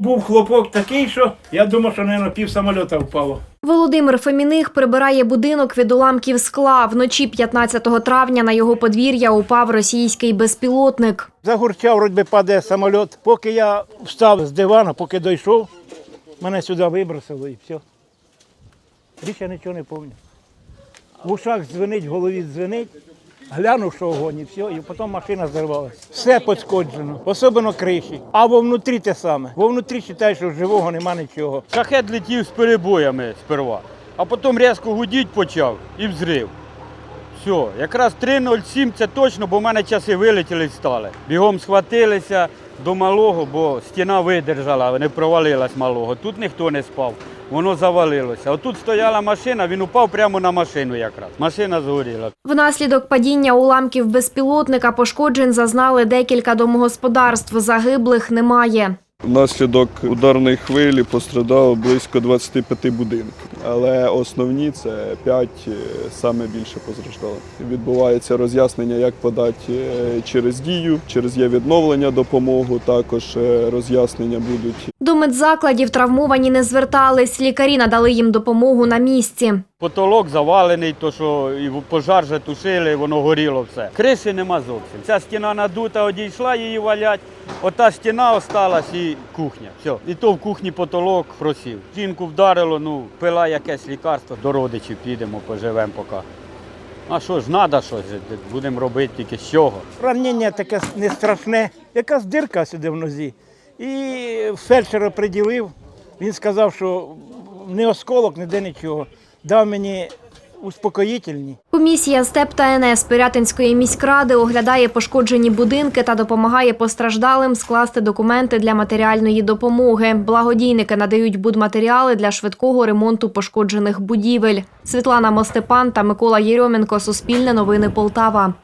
Був хлопок такий, що я думав, що, мабуть, пів самольота впало. Володимир Феміних прибирає будинок від уламків скла. Вночі 15 травня на його подвір'я упав російський безпілотник. Загурчав, вроді падає самоліт. Поки я встав з дивана, поки дійшов, мене сюди вибросило і все. Більше нічого не пам'ятаю. В ушах дзвенить, в голові дзвенить. Глянув, що огонь, і все, і потім машина зірвалася. Все пошкоджено, особливо криші. А вовнутрі те саме. Вовнутрі вважаю, що живого нема нічого. Шахет летів з перебоями сперва, а потім різко гудіть почав і взрив. Все, якраз 3.07 це точно, бо в мене часи вилетіли стали. Бігом схватилися до малого, бо стіна видержала, не провалилась малого. Тут ніхто не спав, воно завалилося. Отут стояла машина, він упав прямо на машину якраз. Машина згоріла. Внаслідок падіння уламків безпілотника пошкоджень зазнали декілька домогосподарств. Загиблих немає. Внаслідок ударної хвилі пострадало близько 25 будинків, але основні це 5 е, саме більше постраждало. Відбувається роз'яснення, як подати е, через дію, через є відновлення допомогу. Також е, роз'яснення будуть До медзакладів травмовані не звертались. Лікарі надали їм допомогу на місці. Потолок завалений, то що і пожар вже тушили, воно горіло все. Криші нема зовсім. Ця стіна надута, одійшла її валять. Ота стіна осталась і кухня. Все. І то в кухні потолок просів. Жінку вдарило, ну, пила якесь лікарство, до родичів підемо, поживемо поки. А що ж, треба щось, будемо робити тільки з чого. Ранення таке не страшне, якась дирка сюди в нозі. І фельдшера приділив. Він сказав, що не осколок, ніде нічого. Дав мені успокоїтельні. Комісія СТЕП та НС Пирятинської міськради оглядає пошкоджені будинки та допомагає постраждалим скласти документи для матеріальної допомоги. Благодійники надають будматеріали для швидкого ремонту пошкоджених будівель. Світлана Мостепан та Микола Єрьоменко. Суспільне новини Полтава.